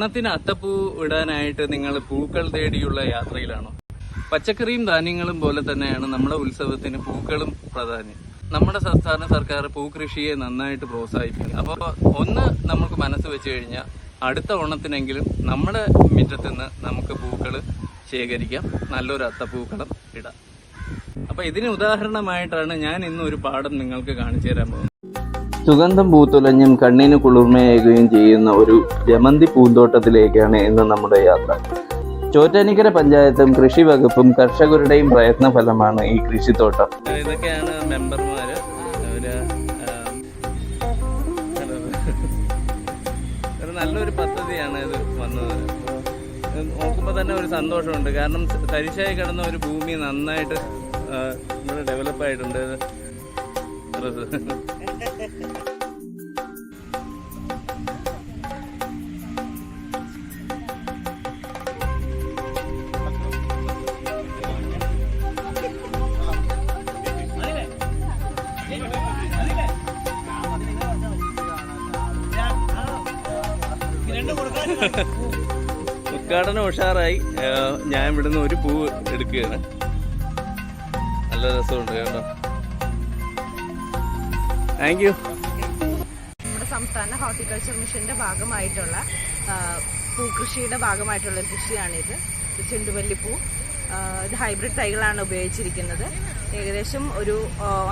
ഓണത്തിന് അത്തപ്പൂ ഇടാനായിട്ട് നിങ്ങൾ പൂക്കൾ തേടിയുള്ള യാത്രയിലാണോ? പച്ചക്കറിയും ധാന്യങ്ങളും പോലെ തന്നെയാണ് നമ്മുടെ ഉത്സവത്തിന് പൂക്കളും പ്രാധാന്യം. നമ്മുടെ സംസ്ഥാന സർക്കാർ പൂക്കൃഷിയെ നന്നായിട്ട് പ്രോത്സാഹിപ്പിക്കും അപ്പോൾ ഒന്ന് നമുക്ക് മനസ്സ് വെച്ച് കഴിഞ്ഞാൽ അടുത്ത ഓണത്തിനെങ്കിലും നമ്മുടെ മുറ്റത്തുനിന്ന് നമുക്ക് പൂക്കൾ ശേഖരിക്കാം. നല്ലൊരു അത്തപ്പൂക്കളം ഇടാം. അപ്പോൾ ഇതിന് ഉദാഹരണമായിട്ടാണ് ഞാൻ ഇന്ന് ഒരു പാഠം നിങ്ങൾക്ക് കാണിച്ചു തരാൻ പോകുന്നത്. സുഗന്ധം പൂത്തുലഞ്ഞും കണ്ണിന് കുളിർമയേകുകയും ചെയ്യുന്ന ഒരു ജമന്തി പൂന്തോട്ടത്തിലേക്കാണ് ഇന്ന് നമ്മുടെ യാത്ര. ചോറ്റാനിക്കര പഞ്ചായത്തും കൃഷി വകുപ്പും കർഷകരുടെയും പ്രയത്ന ഫലമാണ് ഈ കൃഷിത്തോട്ടം. ഇതൊക്കെയാണ് നല്ലൊരു പദ്ധതിയാണ് ഇത് വന്നത്. നോക്കുമ്പോൾ തന്നെ ഒരു സന്തോഷമുണ്ട്. കാരണം തരിശായി കിടന്ന ഒരു ഭൂമി നന്നായിട്ട് ഡെവലപ്പ് ഉദ്ഘാടനം ഉഷാറായി. ഞാൻ ഇവിടുന്ന് ഒരു പൂവ് എടുക്കുകയാണ്. നല്ല രസമുണ്ട് കേട്ടോ. താങ്ക് യു നമ്മുടെ സംസ്ഥാന ഹോർട്ടിക്കൾച്ചർ മിഷന്റെ ഭാഗമായിട്ടുള്ള പൂക്കൃഷിയുടെ ഭാഗമായിട്ടുള്ള കൃഷിയാണിത്. ചെണ്ടുമല്ലിപ്പൂ ഇത് ഹൈബ്രിഡ് തൈകളാണ് ഉപയോഗിച്ചിരിക്കുന്നത്. ഏകദേശം ഒരു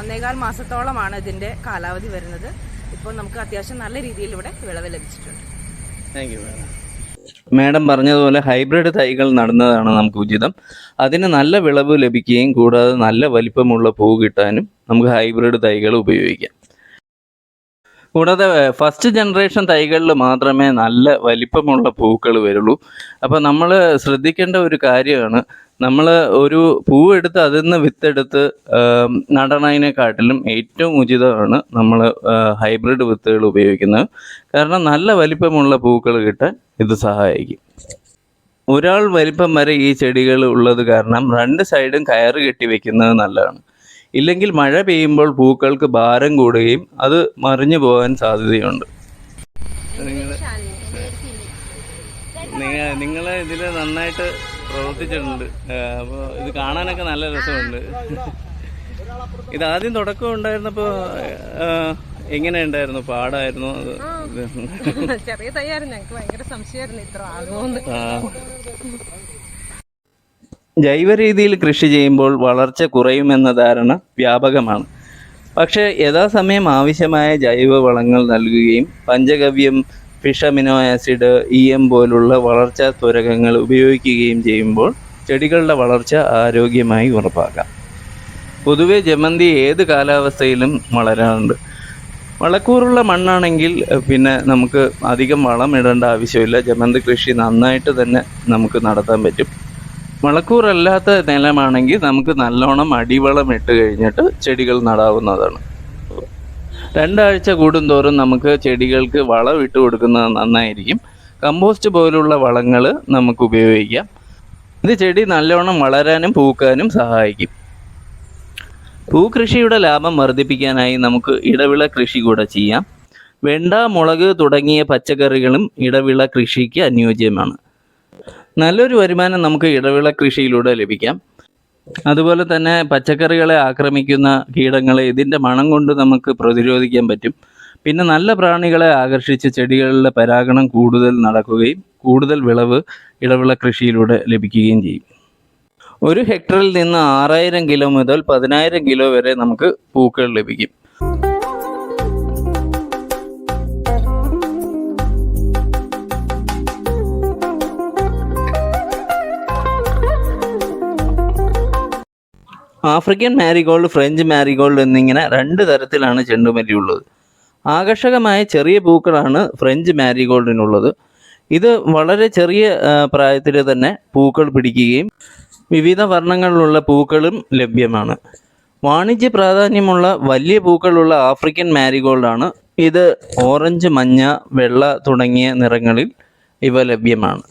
ഒന്നേകാൽ മാസത്തോളമാണ് ഇതിന്റെ കാലാവധി വരുന്നത്. ഇപ്പോൾ നമുക്ക് അത്യാവശ്യം നല്ല രീതിയിൽ ഇവിടെ വിളവ് ലഭിച്ചിട്ടുണ്ട്. താങ്ക് യു മാഡം പറഞ്ഞതുപോലെ ഹൈബ്രിഡ് തൈകൾ നടുന്നതാണ് നമുക്ക് ഉചിതം. അതിന് നല്ല വിളവ് ലഭിക്കുകയും കൂടാതെ നല്ല വലിപ്പമുള്ള പൂ കിട്ടാനും നമുക്ക് ഹൈബ്രിഡ് തൈകൾ ഉപയോഗിക്കാം. കൂടാതെ ഫസ്റ്റ് ജനറേഷൻ തൈകളിൽ മാത്രമേ നല്ല വലിപ്പമുള്ള പൂക്കൾ വരുള്ളൂ. അപ്പോൾ നമ്മൾ ശ്രദ്ധിക്കേണ്ട ഒരു കാര്യമാണ് നമ്മൾ ഒരു പൂവെടുത്ത് അതിൽ നിന്ന് വിത്തെടുത്ത് നടണതിനെക്കാട്ടിലും ഏറ്റവും ഉചിതമാണ് നമ്മൾ ഹൈബ്രിഡ് വിത്തുകൾ ഉപയോഗിക്കുന്നത്. കാരണം നല്ല വലിപ്പമുള്ള പൂക്കൾ കിട്ടാൻ ഇത് സഹായിക്കും. ഒരാൾ വലിപ്പം വരെ ഈ ചെടികൾ ഉള്ളത് കാരണം രണ്ട് സൈഡും കയറ് കെട്ടി വെക്കുന്നത് നല്ലതാണ്. ഇല്ലെങ്കിൽ മഴ പെയ്യുമ്പോൾ പൂക്കൾക്ക് ഭാരം കൂടുകയും അത് മറിഞ്ഞു പോകാൻ സാധ്യതയുണ്ട്. നിങ്ങൾ ഇതിൽ നന്നായിട്ട് പ്രവർത്തിച്ചിട്ടുണ്ട്. അപ്പോൾ ഇത് കാണാനൊക്കെ നല്ല രസമുണ്ട്. ഇത് ആദ്യം തുടക്കം ഉണ്ടായിരുന്നപ്പോൾ എങ്ങനെ ഉണ്ടായിരുന്നു? പാടായിരുന്നു? അത് ചെറിയ തയ്യായിരുന്നു. ഞങ്ങൾക്ക് ഭയങ്കര സംശയമായിരുന്നു ഇത്ര ആകുമെന്ന്. ജൈവ രീതിയിൽ കൃഷി ചെയ്യുമ്പോൾ വളർച്ച കുറയുമെന്ന ധാരണ വ്യാപകമാണ്. പക്ഷേ യഥാസമയം ആവശ്യമായ ജൈവ വളങ്ങൾ നൽകുകയും panchagavya fish amino acid E M പോലുള്ള വളർച്ചാ ത്വരകങ്ങൾ ഉപയോഗിക്കുകയും ചെയ്യുമ്പോൾ ചെടികളുടെ വളർച്ച ആരോഗ്യമായി ഉറപ്പാക്കാം. പൊതുവെ ജമന്തി ഏത് കാലാവസ്ഥയിലും വളരാറുണ്ട്. വളക്കൂറുള്ള മണ്ണാണെങ്കിൽ പിന്നെ നമുക്ക് അധികം വളം ഇടേണ്ട ആവശ്യമില്ല. ജമന്തി കൃഷി നന്നായിട്ട് തന്നെ നമുക്ക് നടത്താൻ പറ്റും. വളക്കൂറല്ലാത്ത നിലമാണെങ്കിൽ നമുക്ക് നല്ലോണം അടിവളം ഇട്ട് കഴിഞ്ഞിട്ട് ചെടികൾ നടാവുന്നതാണ്. രണ്ടാഴ്ച കൂടുന്തോറും നമുക്ക് ചെടികൾക്ക് വളം ഇട്ട് കൊടുക്കുന്നത് നന്നായിരിക്കും. കമ്പോസ്റ്റ് പോലുള്ള വളങ്ങൾ നമുക്ക് ഉപയോഗിക്കാം. ഇത് ചെടി നല്ലോണം വളരാനും പൂക്കാനും സഹായിക്കും. പൂക്കൃഷിയുടെ ലാഭം വർദ്ധിപ്പിക്കാനായി നമുക്ക് ഇടവിള കൃഷി കൂടെ ചെയ്യാം. വെണ്ട മുളക് തുടങ്ങിയ പച്ചക്കറികളും ഇടവിള കൃഷിക്ക് അനുയോജ്യമാണ്. നല്ലൊരു വരുമാനം നമുക്ക് ഇടവിള കൃഷിയിലൂടെ ലഭിക്കാം. അതുപോലെ തന്നെ പച്ചക്കറികളെ ആക്രമിക്കുന്ന കീടങ്ങളെ ഇതിന്റെ മണം കൊണ്ട് നമുക്ക് പ്രതിരോധിക്കാൻ പറ്റും. പിന്നെ നല്ല പ്രാണികളെ ആകർഷിച്ച് ചെടികളിലെ പരാഗണം കൂടുതൽ നടക്കുകയും കൂടുതൽ വിളവ് ഇടവിള കൃഷിയിലൂടെ ലഭിക്കുകയും ചെയ്യും. ഒരു ഹെക്ടറിൽ നിന്ന് ആറായിരം കിലോ മുതൽ പതിനായിരം കിലോ വരെ നമുക്ക് പൂക്കൾ ലഭിക്കും. ആഫ്രിക്കൻ മാരിഗോൾഡ് ഫ്രഞ്ച് മാരിഗോൾഡ് എന്നിങ്ങനെ രണ്ട് തരത്തിലാണ് ചെണ്ടുമല്ലി ഉള്ളത് ആകർഷകമായ ചെറിയ പൂക്കളാണ് ഫ്രഞ്ച് മാരിഗോൾഡിനുള്ളത്. ഇത് വളരെ ചെറിയ പ്രായത്തിൽ തന്നെ പൂക്കൾ പിടിക്കുകയും വിവിധ വർണങ്ങളിലുള്ള പൂക്കളും ലഭ്യമാണ്. വാണിജ്യ പ്രാധാന്യമുള്ള വലിയ പൂക്കളുള്ള ആഫ്രിക്കൻ മാരിഗോൾഡാണ്. ഇത് ഓറഞ്ച് മഞ്ഞ വെള്ള തുടങ്ങിയ നിറങ്ങളിൽ ഇവ ലഭ്യമാണ്.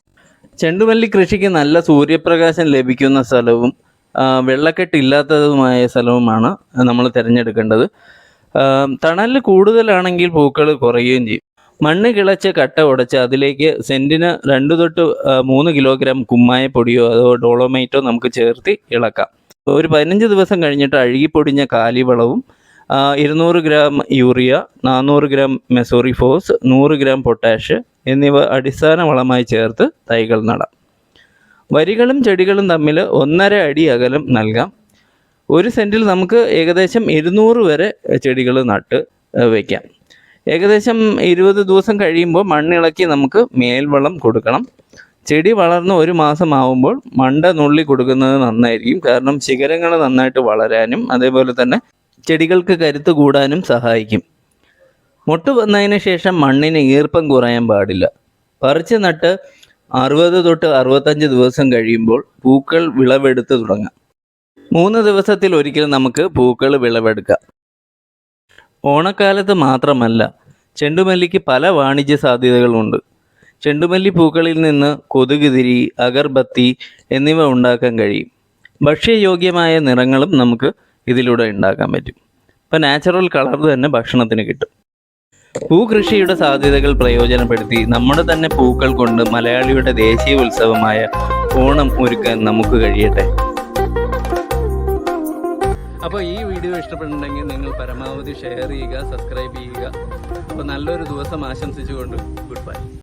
ചെണ്ടുമല്ലി കൃഷിക്ക് നല്ല സൂര്യപ്രകാശം ലഭിക്കുന്ന സ്ഥലവും വെള്ളക്കെട്ടില്ലാത്തതുമായ സ്ഥലവുമാണ് നമ്മൾ തിരഞ്ഞെടുക്കേണ്ടത്. തണൽ കൂടുതലാണെങ്കിൽ പൂക്കൾ കുറയുകയും ചെയ്യും. മണ്ണ് കിളച്ച് കട്ട ഉടച്ച് അതിലേക്ക് സെന്റിന് രണ്ട് തൊട്ട് മൂന്ന് കിലോഗ്രാം കുമ്മായപ്പൊടിയോ അതോ ഡോളോമൈറ്റോ നമുക്ക് ചേർത്ത് ഇളക്കാം. ഒരു പതിനഞ്ച് ദിവസം കഴിഞ്ഞിട്ട് അഴുകിപ്പൊടിഞ്ഞ കാലിവളവും ഇരുന്നൂറ് ഗ്രാം യൂറിയ നാനൂറ് ഗ്രാം മെസോറിഫോസ് നൂറ് ഗ്രാം പൊട്ടാഷ് എന്നിവ അടിസ്ഥാന വളമായി ചേർത്ത് തൈകൾ നടാം. വരികളും ചെടികളും തമ്മിൽ ഒന്നര അടി അകലം നൽകാം. ഒരു സെന്റിൽ നമുക്ക് ഏകദേശം ഇരുന്നൂറ് വരെ ചെടികൾ നട്ട് വയ്ക്കാം ഏകദേശം ഇരുപത് ദിവസം കഴിയുമ്പോൾ മണ്ണിളക്കി നമുക്ക് മേൽവളം കൊടുക്കണം. ചെടി വളർന്ന് ഒരു മാസം ആവുമ്പോൾ മണ്ട നുള്ളി കൊടുക്കുന്നത് നന്നായിരിക്കും. കാരണം ശിഖരങ്ങൾ നന്നായിട്ട് വളരാനും അതേപോലെ തന്നെ ചെടികൾക്ക് കരുത്ത് കൂടാനും സഹായിക്കും. മുട്ട് വന്നതിന് ശേഷം മണ്ണിന് ഈർപ്പം കുറയാൻ പാടില്ല. പറിച്ച് നട്ട് അറുപത് തൊട്ട് അറുപത്തഞ്ച് ദിവസം കഴിയുമ്പോൾ പൂക്കൾ വിളവെടുത്ത് തുടങ്ങാം. മൂന്ന് ദിവസത്തിൽ ഒരിക്കൽ നമുക്ക് പൂക്കൾ വിളവെടുക്കാം. ഓണക്കാലത്ത് മാത്രമല്ല ചെണ്ടുമല്ലിക്ക് പല വാണിജ്യ സാധ്യതകളുണ്ട്. ചെണ്ടുമല്ലി പൂക്കളിൽ നിന്ന് കൊതുകുതിരി അഗർബത്തി എന്നിവ ഉണ്ടാക്കാൻ കഴിയും. ഭക്ഷ്യയോഗ്യമായ നിറങ്ങളും നമുക്ക് ഇതിലൂടെ ഉണ്ടാക്കാൻ പറ്റും. ഇപ്പം നാച്ചുറൽ കളർ തന്നെ ഭക്ഷണത്തിന് കിട്ടും. പൂകൃഷിയുടെ സാധ്യതകൾ പ്രയോജനപ്പെടുത്തി നമ്മുടെ തന്നെ പൂക്കൾ കൊണ്ട് മലയാളിയുടെ ദേശീയ ഉത്സവമായ ഓണം ഒരുക്കാൻ നമുക്ക് കഴിയട്ടെ. അപ്പോൾ ഈ വീഡിയോ ഇഷ്ടപ്പെട്ടിട്ടുണ്ടെങ്കിൽ നിങ്ങൾ പരമാവധി ഷെയർ ചെയ്യുക സബ്സ്ക്രൈബ് ചെയ്യുക. അപ്പോൾ നല്ലൊരു ദിവസം ആശംസിച്ചുകൊണ്ട് ഗുഡ് ബൈ.